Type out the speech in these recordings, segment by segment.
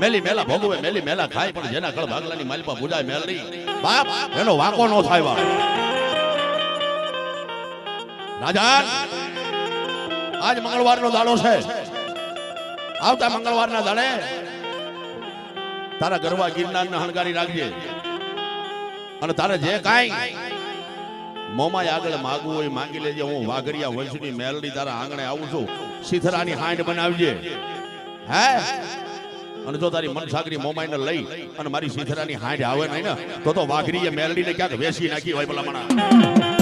મેલી મેલા ભોગવે મેલી મેલા ખાય, પણ જેના કળ ભાગલાની માલપા બુડાય મેલડી બાપ, એનો વાંકો નો થાય વાળો. રાજા આજ મંગળવારનો દાડો છે. આવતા મંગળવારના દાડે તારા ગરવા ગિરનારને હણગારી રાખજે. અને તારે જે કાંઈ મોમાય આગળ માગવું હોય માંગી લેજે. હું વાઘરિયા વંશની મેલડી તારા આંગણે આવું છું. સીથરાની હાંડ બનાવજે. હે? અને જો તારી મનસાગરી મોમાઈને લઈ અને મારી સીધરાની હાંડ આવે નહીં ને, તો તો વાઘરીએ મેલડીને ક્યાંક વેસી નાખી હોય ભલામણા. એ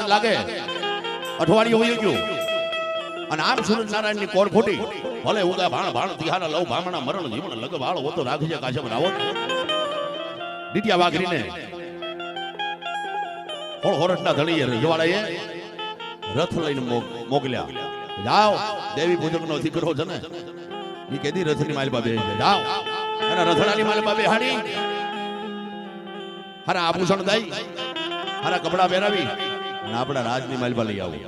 વાર લાગે. અઠવાડિયું હોય ગયું. અને આમ સૂરજની કોર ખોટી ભલે ઉગા ભાણ ભાણ તિહારા લવ ભામણા મરણ જીવન લગ હોતો રાખજે કાશમ રાવત. દીટિયા વાઘરીને હોળ હોરટના ધણીએ રજવાડાએ રથ લઈને મોકલ્યા. જાઓ, દેવી પૂજકનો દીકરો છે ને એ કેદી રથની માલ બાબે જાઓ. અને રથડાની માલ બે હાડી. હારા આભૂષણ દઈ, હારા કપડા પહેરાવી. અને આપણા રાજની માલપા લઈ આવું.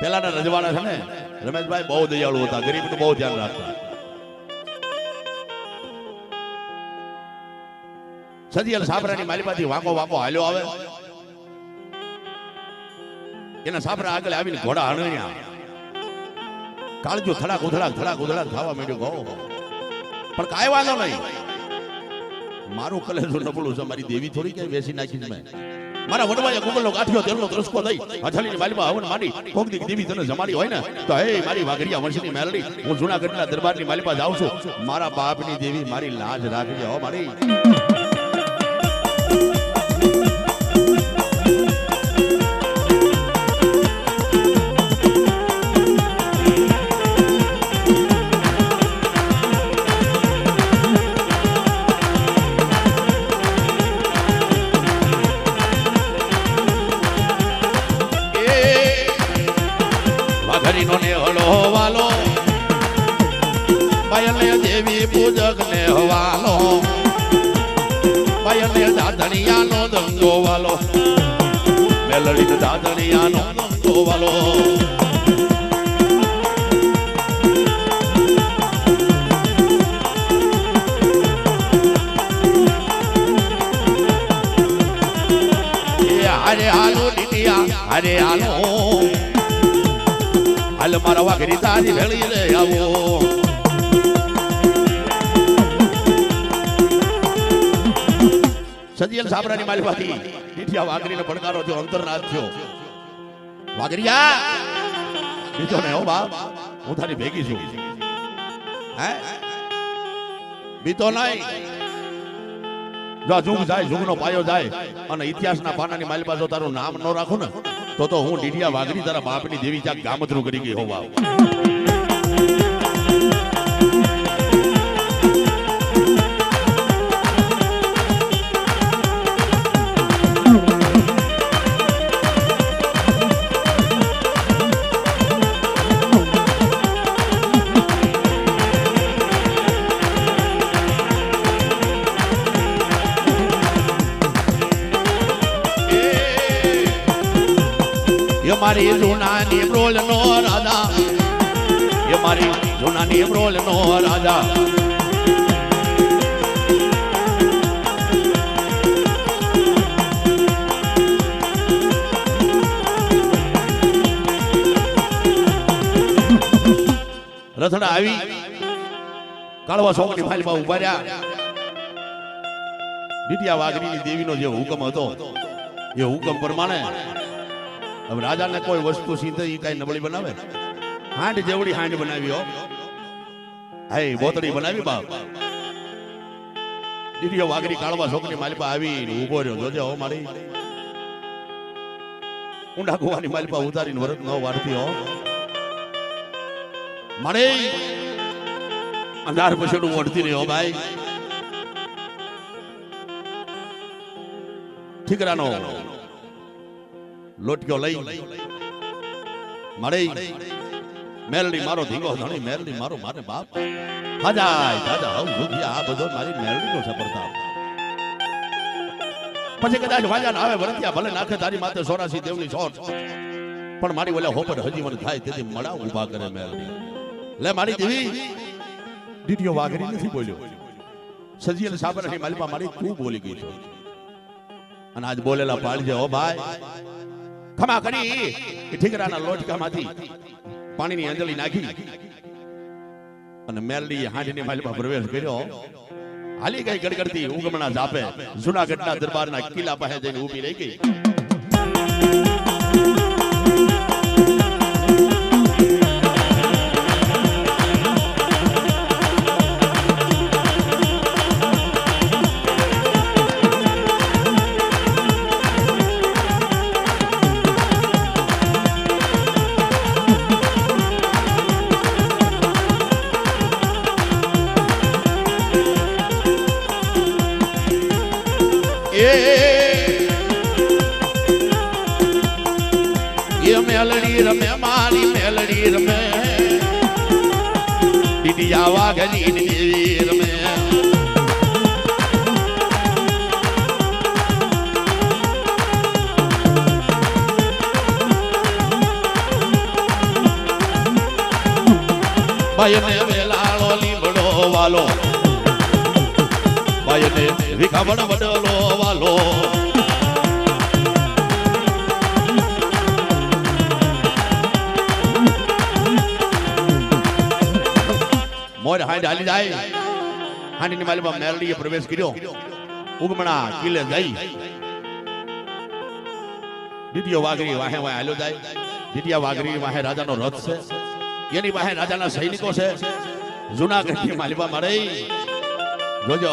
પેલાના રજવાડા છે ને, રમેશભાઈ બહુ દયાળુ હતા, ગરીબનું બહુ ધ્યાન રાખતા. સદિયલ સાબરાની માલિપાથી વાંકો વાંકો હાલ્યો આવે. એના સાબરા આગળ આવીને ઘોડા હણ્યા કાળજો થડાક ઉથડાક થડાક ઉથડાક થવા માંડ્યો ગો પણ કાંઈ વાંધો નહીં. મારું કલેજો નબળું છે મારી દેવી થોડી ક્યાંય વેસી નાખી મેં. મારા વડવાએ ગુગલનો ગાંઠિયો તેલનો ત્રસકો દઈ હથાલીની માલિપા હવન માંડી કોકદી દેવી તને જમાડી હોય ને, તો હે મારી વાઘરિયા વંશની મેલડી, હું જૂનાગઢના દરબારની માલિપા જાઉં છું. મારા બાપની દેવી મારી લાજ રાખજે હો મારી. વાઘરીનો ને હળો વાલો પાયલને દેવી પૂજક ને હવાલો. પાયલને દાદણિયાનો દંગો વાલો. મેલડીને દાદણિયાનો દંગો વાલો. હરે હાલો લીલિયા હારે હાલ. મારા વાઘરી તારી વેળી રે આવો સદિયલ સાબરાની માલિપાથી દીઠિયા વાઘરીને પડકારો થયો અંતરનાથ થયો વાઘરિયા બીજો ને હો બાપ હું તારી ભેગી છું હે બીતો નહીં જો જુગ જાય જુગનો પાયો જાય અને ઇતિહાસના પાનાની માલિપા જો તારું નામ ન રાખું ને તો હું ડીડિયા વાઘરી તારા બાપની દેવી ક્યાંક ગામધરું કરી ગઈ હોવા. એ મારી જૂનાની બ્રોલ નો રાજા. એ મારી જૂનાની બ્રોલ નો રાજા. રથડા આવી. કાળવા સોમની ફાઇલમાં ઊભા રહ્યા. દીટિયા વાઘરીની દેવીનો જે હુકમ હતો, એ હુકમ પ્રમાણે હવે રાજાને કોઈ વસ્તુ સીધે ઈ કઈ નબળી બનાવે? હાંડ જેવડી હાંડ બનાવી, હો. હે બોતડી બનાવી, બાપ. દીકરીઓ વાઘરી કાળવા છોકરી માલિપા આવી ઊભો રહ્યો. જોજે, હો, મારી. ઊંડા કુવાની માલિપા ઉતારીને વરત ન વારતી, હો. મારે અંધાર પછડું વળતી રહ્યો ભાઈ. ઠીકરાનો. લોટક્યો લઈ. મળે મેલડી મારો ધીંગો, ધણી મેલડી મારો મારે બાપ. હાજાય દાદા હું દુખી આ બધો મારી મેલડી નો પ્રતાપ પછી કદાચ વાજા આવે, વરત્યા ભલે નાખે, તારી માથે સોરાસી દેવની છોટ પણ મારી ઓલા હોપટ હજી મને થાય, તેથી મળા ઊભા કરે મેલડી. લે મારી દેવી. દીટીઓ વાઘરી નથી બોલ્યો. સજીલ સાબરની માલિપા મારી તું બોલી ગઈ છો. અને આજ બોલેલા પાળજે ઓ ભાઈ ખમા કરી. ઠીકરાના લોટકામાંથી પાણીની અંજલી નાખી. અને મેલડી હાંડીની માલમાં પ્રવેશ કર્યો. હાલી ગઈ ગડગડતી ઉગમણા જાપે જુનાગઢના દરબારના કિલ્લા પાસે જઈને ઊભી રહી ગઈ. દીડિયા વાઘની દેવી રમે ભાઈને વેલાળો લીમડો વાલો. ભાઈને વિખામણ વડલો મોર હાંડ હાલી જાય. હાંડીની માલમાં મેરડીએ પ્રવેશ કર્યો. ઉગમણા કિલે જઈ. દીટીઓ વાઘરી વાહે વાહે હાલ્યો જાય. દીટિયા વાઘરી વાહે રાજાનો રથ છે. એની વાહે રાજાના સૈનિકો છે. જુનાગઢની માલિબા મળે. જોજો.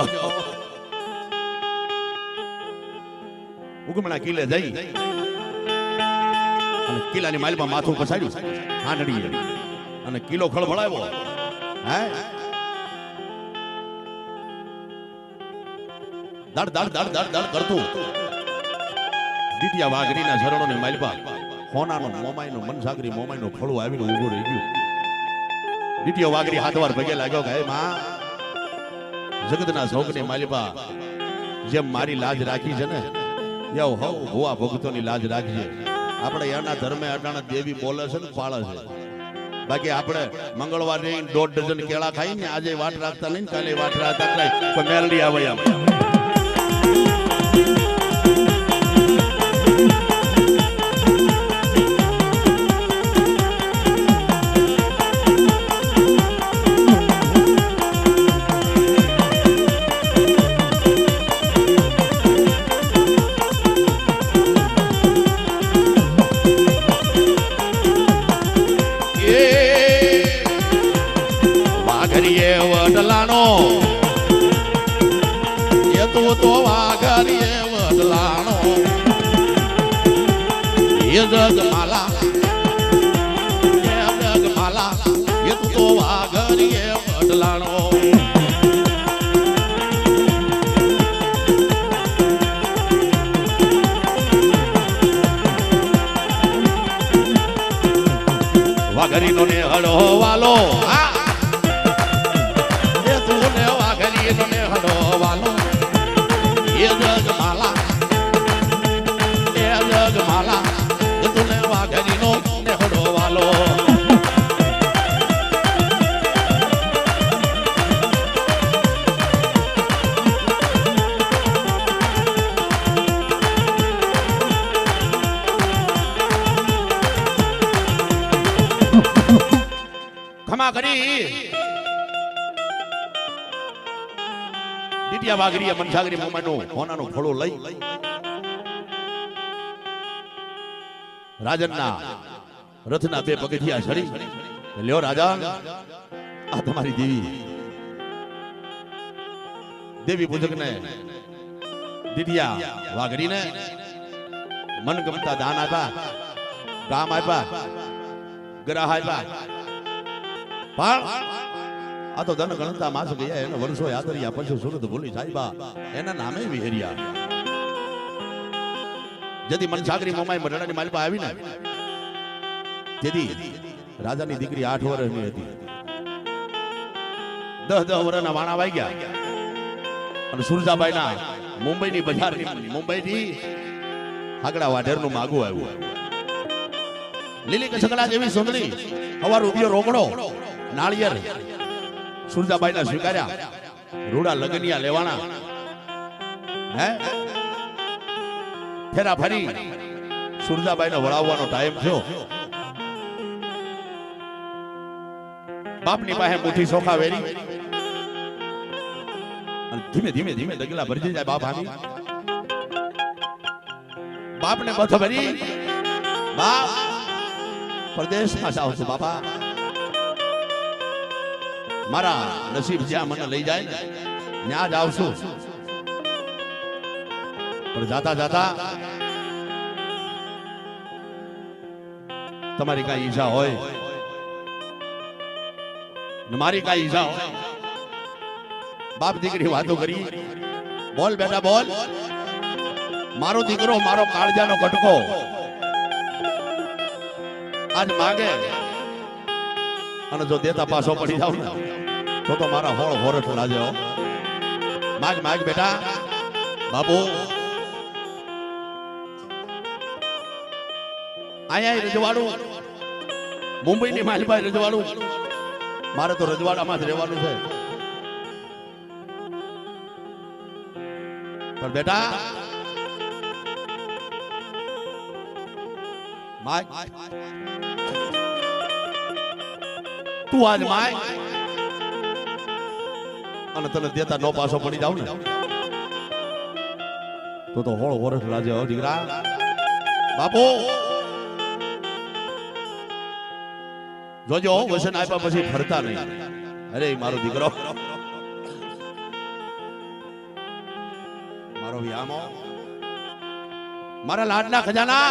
ઉગમણા કિલ્લે જઈ. અને કિલ્લાની માલિબા માથું પસાડ્યું હાંડડી અને કિલ્લો ખળભળાવ્યો. દડ દડ દડ દડ દડ કરતું દીટિયા વાઘરીના શરણોની માલિબા હોનાનો મોમાઈનો મનસાગરી મોમાઈનો ખળું આવીને ઊભું રહી ગયો। દીટિયો વાઘરી હાથવાર ભગે લાગ્યો કે માં, જગતના શોકની માલબા જેમ મારી લાજ રાખી છે ને એવ હવ ભુવા ભક્તોની લાજ રાખજે. આપણે એના ધર્મે અટાણે દેવી બોલે છે ને પાળે છે. બાકી આપણે મંગળવારે દોઢ ડઝન કેળા ખાઈ ને આજે વાટ રાખતા નહીં, કાલે વાટ રાખતા નહીં કોઈ મેલડી આવે આમ વાઘરીનો ને હળો વાલો. એ તું ને વાઘરીનો વાલો. એ જગમાલા વાઘરીએ મનસાગરી મોમાનું હોનાનો ફળું લઈ રાજનના રથના બે પગથિયા ચડી લ્યો રાજા, આ તમારી દેવી. દેવી પૂજકને દીધિયા વાઘરીને મન ગમતા દાન આપ્યા, કામ આપ્યા, ગ્રાહ આપ્યા. પણ આ તો ધન ગણતા માસ ગયા એને વર્ષો યાદ રહ્યા, પછી સુરત ભૂલી સાહેબા એના નામે વિહેર્યા. જેથી મનસાગરી મોમાઈ મરડાની માલપા આવી ને તેથી રાજાની દીકરી આઠ વર્ષની હતી. દસ દસ વર્ષના વાણા વાગ્યા, અને સુરજાબાઈના મુંબઈની બજારની મુંબઈથી આગળ વાઢેરનું માગું આવ્યું. લીલી કચકડા જેવી સુંદરી, હવાર ઉભ્યો રોકડો નાળિયેર સુરજાબાઈના સ્વીકાર્યા? રૂડા લગનિયા લેવાના? હે? ફેરા ફરી સુરજાબાઈને વળાવવાનો ટાઈમ થયો. બાપની પાસે મુઠ્ઠી સોખા વેરી. ધીમે ધીમે ધીમે દગલા ભરજી જાય બાપ આની બાપને બથ ભરી બાપ, પરદેશમાં જાવ છું બાપા. મારા નસીબ જ્યાં મને લઈ જાય, ત્યાં જ આવશું. પણ જાતા જાતા તમારી કઈ ઈજા હોય મારી કઈ ઈજા હોય, બાપ દીકરી વાતો કરી, બોલ બેટા, બોલ. મારો દીકરો મારો કાળજાનો કટકો આજ માગે. અને જો દેતા પાછો પડી જાવ તો તો મારા હોળ હોરઠ લાજે માગ માગ બેટા. બાપુ. અહીંયા રજવાડું. મુંબઈની માલભાઈ રજવાડું. મારે તો રજવાડામાં જ રહેવાનું છે. પણ બેટા. માય તું આજ માય. અને તને દેતા નો પાછો પડી જાવ ને. તો તો હોળ વરસ લાજે હો દીકરા. બાપુ. જોજો વસન આપ્યા પછી ફરતા નહીં. અરે મારો દીકરો. મારો વ્યામો. મારા લાડના ખજાના.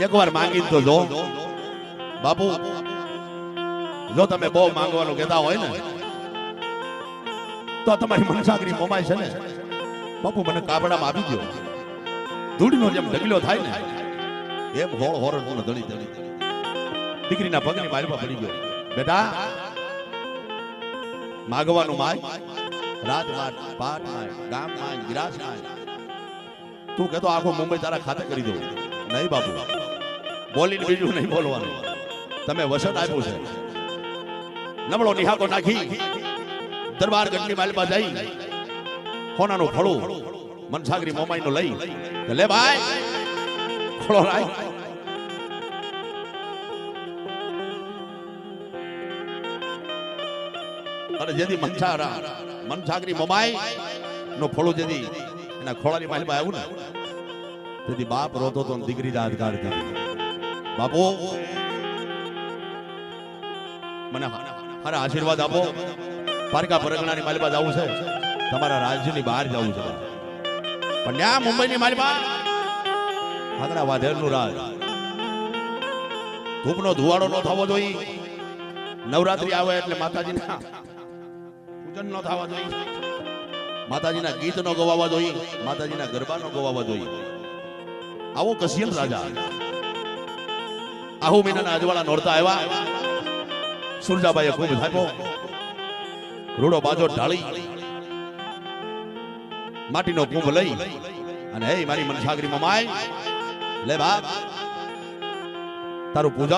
એકવાર માંગી તો જો. બાપુ, જો તમે બહુ માંગવાનું કહેતા હોય ને, તો તમારી મનસાગરી મોમાય છે ને. બાપુ, મને કાપડામાં આપી દો ધૂળનો જેમ ઢગલો થાય ને, એમ હોળ હોરણ મને દળી દળી. દીકરીના પગની મારી પડી ગયો. બેટા, માગવાનું માય, રાત માય પાટ માય, ગામ માય ગિરાસ માય. તું કહેતો આખો મુંબઈ તારા ખાતે કરી દઉં. નહીં બાપુ, બોલીને બીજું નહીં બોલવાનું. તમે વસન આપ્યું છે. નબળો નિહાકો નાખી. દરબાર ગઢની માલમાં જઈ હોનાનું ફળું મનસાગરી મોમાઈ નું લઈ લે ભાઈ, ફળો રાય અને જેથી મનસારા, મનસાગરી મોમાઈ નો ફળો જેથી એના ખોળાની માલમાં આવ્યું ને, તેથી બાપ રોતો તો દીકરી દાદગાર કરી. બાપુ મને હારા આશીર્વાદ આપો. પારકા પરગણાની માલિબા જવું છે. તમારા રાજ્યની બહાર જવું છે. પણ ત્યાં મુંબઈની માલિબા આગળ વાધેરનું રાજ. ધૂપનો ધુવાડો ન થવો જોઈએ. નવરાત્રી આવે એટલે માતાજીના પૂજન ન થવા જોઈએ. માતાજીના ગીત નો ગવાવા જોઈએ. માતાજીના ગરબા નો ગવાવા જોઈએ. આવો કશિયન રાજા. આહુ મહિનાના અજવાળા નોરતા આવ્યા. સુરજાબાઈએ ખૂબ થાપ્યો રૂડો બાજો ઢાળી. માટીનો કુંભ લઈ અને હે મારી મનસાગરી મમાય, લે બાપ, તારું પૂજન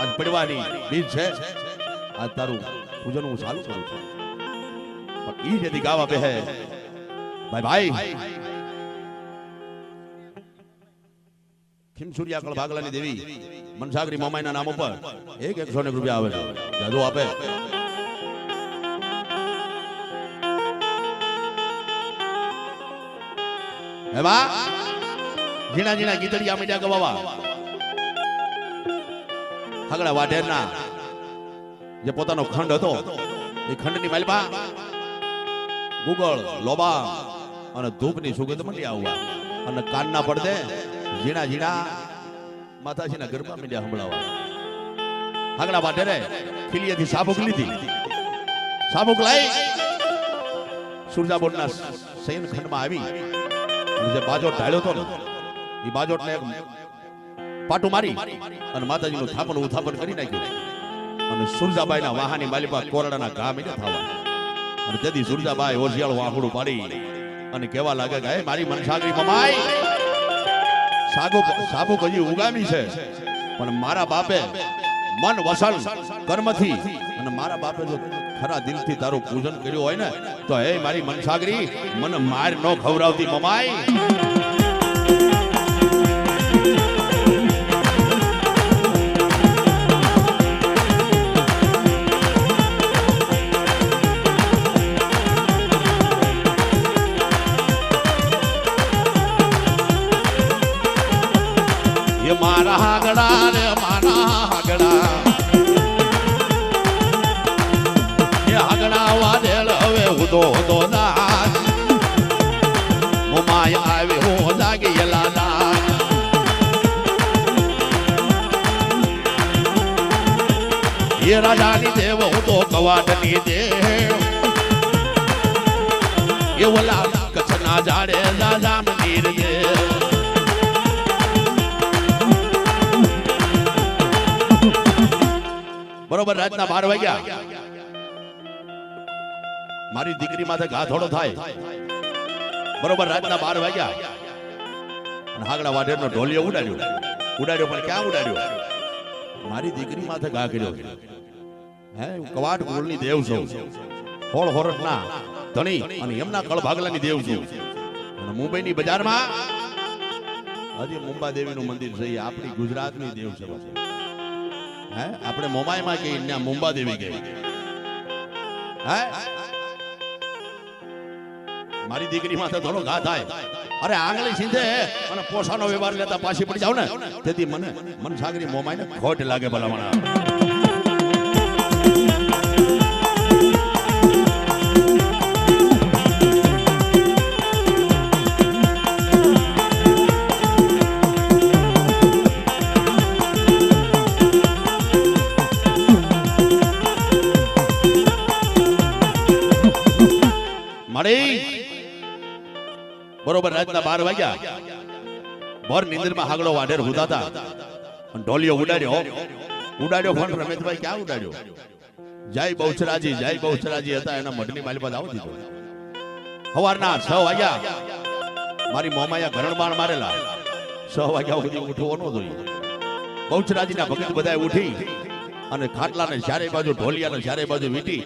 આજ પડવાની બીજ છે. આજ તારું પૂજન હું ચાલુ કરું છું. પણ ઈ જેથી ગાવા બેહે ભાઈ ભાઈ ખીમસુરિયા કળ ભાગલાની દેવી. મનસાગરી મામાઈના નામ ઉપર એક એકસો ને રૂપિયા આવે છે. જાદુ આપે. એમાં ઝીણા ઝીણા ગીતડિયા મીડિયા ગવાવા હગડા વાઢેરના. જે પોતાનો ખંડ હતો એ ખંડની માલપા ગુગળ લોબા અને ધૂપની સુગંધ મળી આવવા. અને કાનના પડદે ઝીણા ઝીણા માતાજીના ગરબા મીડિયા સંભળાવા આગલા વાટે રે ખીલીએથી સાબુક લીધી. સાબુક લાઈ, સુરજાબોટના શયન ખંડમાં આવી. જે બાજોટ ઢાળ્યો હતો ને, એ બાજોટને એક પાટું મારી અને માતાજીનું થાપણ ઉથાપણ કરી નાખ્યું. અને સુરજાબાઈના વાહાની માલિપા કોરડાના ઘા મીને થવા. અને તેથી સુરજાબાઈ ઓશિયાળ વાહુડું પાડી અને કેવા લાગે કે મારી મનસાગરી મમાઈ સાગો સાબુ કજી ઉગામી છે. પણ મારા બાપે મન વસલ કર્મથી અને મારા બાપે જો ખરા દિલથી તારું પૂજન કર્યું હોય ને, તો હે મારી મનસાગરી, મને માર ન ખવડાવતી મમાઈ. એ મારા હાગડા રે, મારા હાગડા. એ હાગડા વાદેલ હવે ઉદો ઉદો નાચ મુમાય આવે, હું જાગી, એલા નાચ એ રાજાની દેવ હું તો કવાટની દેવ. એ ઓલા કચ્છના જાડે જાજામ નીર દેવ બરોબર, રાતના બાર વાગ્યા. મારી દીકરી માથે ઘા થાય. બરોબર, રાતના બાર વાગ્યા. હાગડા વાઢેરનો ઢોલિયો ઉડાડ્યો. ઉડાડ્યો પણ ક્યાં ઉડાડ્યો? મારી દીકરી માથે ઘા કર્યો. હે કવાટ કુળની દેવ છું. હોળ હોરઠના ધણી અને એમના કળ ભાગલાની દેવ છું. અને મુંબઈની બજારમાં હજી મુંબા દેવીનું મંદિર છે આપણી ગુજરાતની દેવ છે. હે? આપણે મોમાઈમાં કહીએ ત્યાં મુંબા દેવી ગઈ મારી દીકરી માથે થોડો ઘા થાય. અરે આંગળી સીધે અને પોસાનો વ્યવહાર લેતા પાછી પડી જાવ ને. તેથી મને મન સાગરી મોમાઈને ખોટ લાગે ભલામણા. ભર નિંદરમાં હાગડો વાઢેર હુતાતા અને ઢોલિયો ઉડાડ્યો ઉડાડ્યો ફોન રમેશભાઈ ક્યાં ઉડાડ્યો? જય બહુચરાજી જય બહુચરાજી, હતા એના મઢની માલી પાસે આવો દીધો. સવારના છ વાગ્યા. મારી મોમાયા ઘરણબાણ મારેલા. છ વાગ્યા સુધી ઉઠવો ન જોઈએ. બહુચરાજીના ભગત બધાએ ઉઠી અને ખાટલાને ચારે બાજુ, ઢોલિયાને ચારે બાજુ વીટી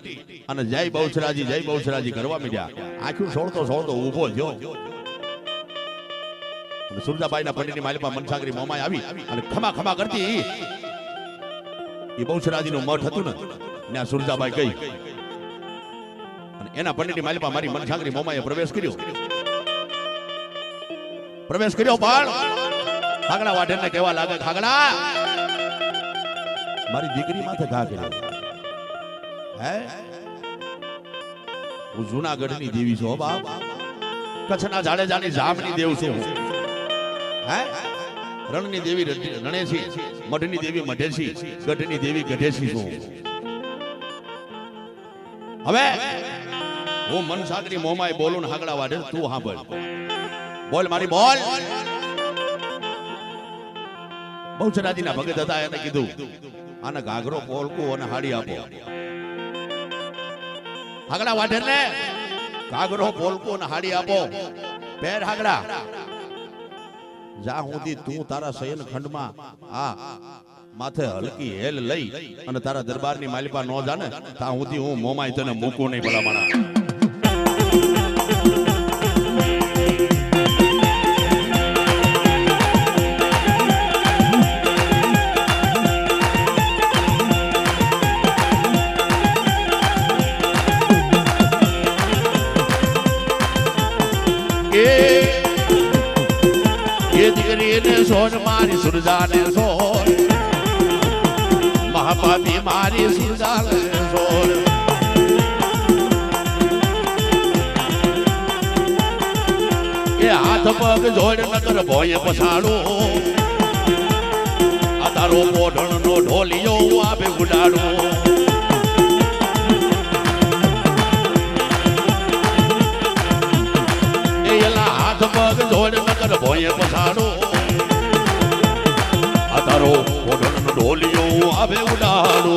અને જય બહુચરાજી જય બહુચરાજી કરવા મીડ્યા. આખું છોડતો છોડતો ઊભો થયો. અને સુરજાબાઈના પંડિતની માલિપા મનસાગરી મોમાય આવી અને ખમા ખમા કરતી. એ બહુચરાજીનું મઠ હતું ને ત્યાં સુરજાબાઈ ગઈ. અને એના પંડિતની માલિપા મારી મનસાગરી મોમાએ પ્રવેશ કર્યો. પ્રવેશ કર્યો પણ ખાગડા વાઢેરને કહેવા લાગે ખાગડા મારી દીકરી માથે ઘા કર્યો. હે? હું જૂનાગઢની દેવી છું બાપ. કચ્છના જાડેજાની જામની દેવ છું હું. રણની દેવી રણેશી, મઢની દેવી મઢેશી, ગઢની દેવી ગઢેશી છું. હવે હું મનસાગરી મોમાય બોલું હાગડા વાઢે તું સાંભળ બોલ મારી બોલ. બહુચરાજીના ભગત હતા, એને કીધું, આને ઘાઘરો પોલકું અને હાડી આપો. હાગડા વાઢે ને ઘાઘરો પોલકું અને હાડી આપો. પેર હાગડા. જા સુધી તું તારા શયન ખંડમાં આ માથે હલકી હેલ લઈ અને તારા દરબારની માલિપા નો જાને, તા સુધી હું મોમાય તને મૂકું નહીં ભલામણા. એ નગર પછાડું. આ તારો પોઢણ નો ઢોલિયો આવે ઉડા ઉડાડું. એ એલા હાથ પગ જોડ નકર ભોંય પછાડો. આ તારો ઓઢણ ઢોલિયો આવે ઉડાડો.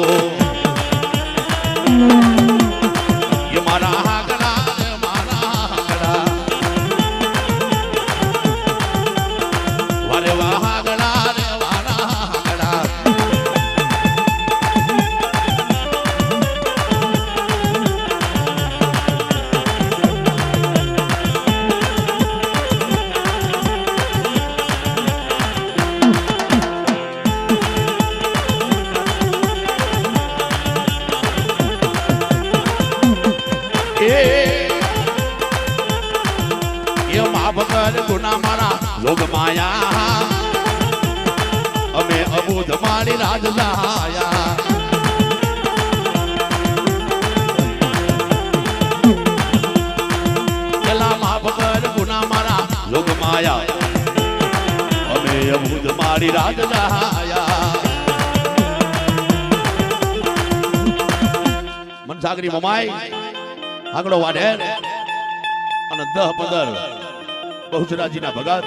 ગુના મારા લોક માયા. અમે અબુધ મારી રાજ મારા લોક માયા. અમે અબુધ મારી રાજ લાયા. મનસાગરી મમાઈ, આગળો વાઢે અને દહ પંદર. બહુચરાજીના ભગત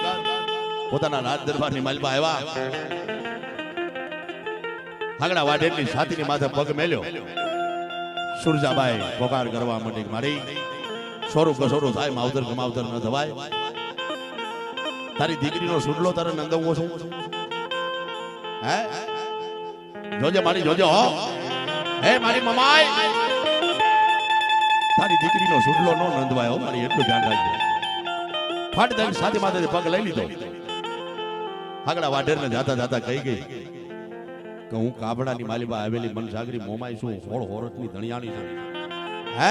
પોતાના રાજ દરબારની માલમાં આવ્યા. હાગડા વાઢેરની છાતીની માથે પગ મેલ્યો. સુરજાબાઈ પોકાર કરવા માંડી મારી. સોરું કસોરું થાય, માવતર ગમાવતર ન થવાય તારી દીકરીનો સુડલો તારે નંદવવો છે? હે? જોજે મારી, જોજે હો. હે મારી મમાઈ. તારી દીકરીનો સુડલો નો નંદવાય હો, મારી એટલું ધ્યાન રાખજો. ફાટ દઈને સાથે માથે પગ લઈ લીધો. આગળ વાઢેર ને જાતા જાતા કહી ગઈ કે હું કાબડાની માલિબા આવેલી મનસાગરી મોમાઈ છું હોળ હોરતની ધણિયાણી છું. હે?